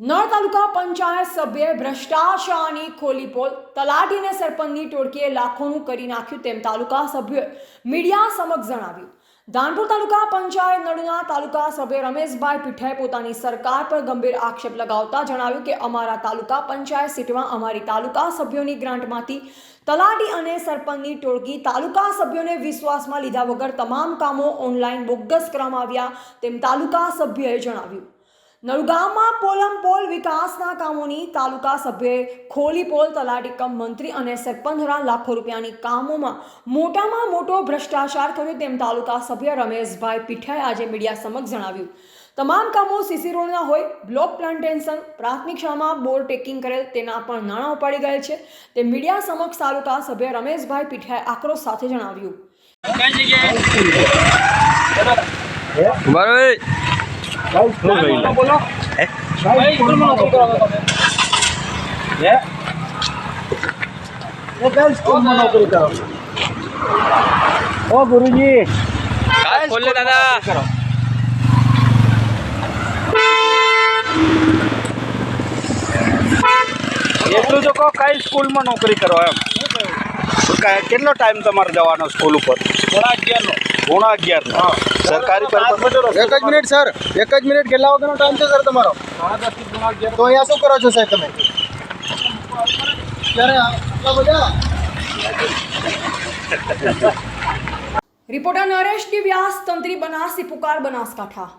નળ તાલુકા પંચાયત સભ્યે ભ્રષ્ટાચારની ખોલીપોલ તલાટીને સરપંચની ટોળકીએ લાખોનું કરી નાખ્યું તેમ તાલુકા સભ્યોએ મીડિયા સમક્ષ જણાવ્યું. ધાનપુર તાલુકા પંચાયત નડુના તાલુકા સભ્ય રમેશભાઈ પીઠાએ પોતાની સરકાર પર ગંભીર આક્ષેપ લગાવતા જણાવ્યું કે અમારા તાલુકા પંચાયત સીટમાં અમારી તાલુકા સભ્યોની ગ્રાન્ટમાંથી તલાટી અને સરપંચની ટોળકી તાલુકા સભ્યોને વિશ્વાસમાં લીધા વગર તમામ કામો ઓનલાઈન બોગસ કરવામાં આવ્યા તેમ તાલુકા સભ્યએ જણાવ્યું. નળગામમાં પોલમ પોલ વિકાસના કામોની તાલુકા સભ્યએ ખોલી પોલ તલાટી કમ મંત્રી અને સરપંચ લાખો રૂપિયાની કામોમાં મોટામાં મોટો ભ્રષ્ટાચાર કર્યો તેમ તાલુકા સભ્ય રમેશભાઈ પીઠાએ આજે મીડિયા સમક્ષ જણાવ્યું. તમામ કામો સીસી રોડના હોય, બ્લોક પ્લાન્ટેશન, પ્રાથમિક શાળામાં બોર ટેકિંગ કરેલ તેના પણ નાણાં ઉપાડી ગયેલ છે. તે મીડિયા સમક્ષ તાલુકા સભ્ય રમેશભાઈ પીઠાએ આક્રોશ સાથે જણાવ્યું. ઓ ગુરુજી. બોલે દાદા. એટલું તો કહો કઈ સ્કૂલમાં નોકરી કરો એમ? કેટલો ટાઈમ તમારે જવાનો સ્કૂલ ઉપર? પોણા અગિયારનો. પોણા અગિયારનો સરકારી એક જ મિનિટ સર. એક જ મિનિટ કેટલા વાગ્યાનો ટાઈમ છે સર તમારો? તો અહીંયા શું કરો છો સાહેબ તમે? ત્યારે આટલા બધા? રિપોર્ટર નરેશ વ્યાસ તંત્રી બનાસી પુકાર બનાસકાંઠા.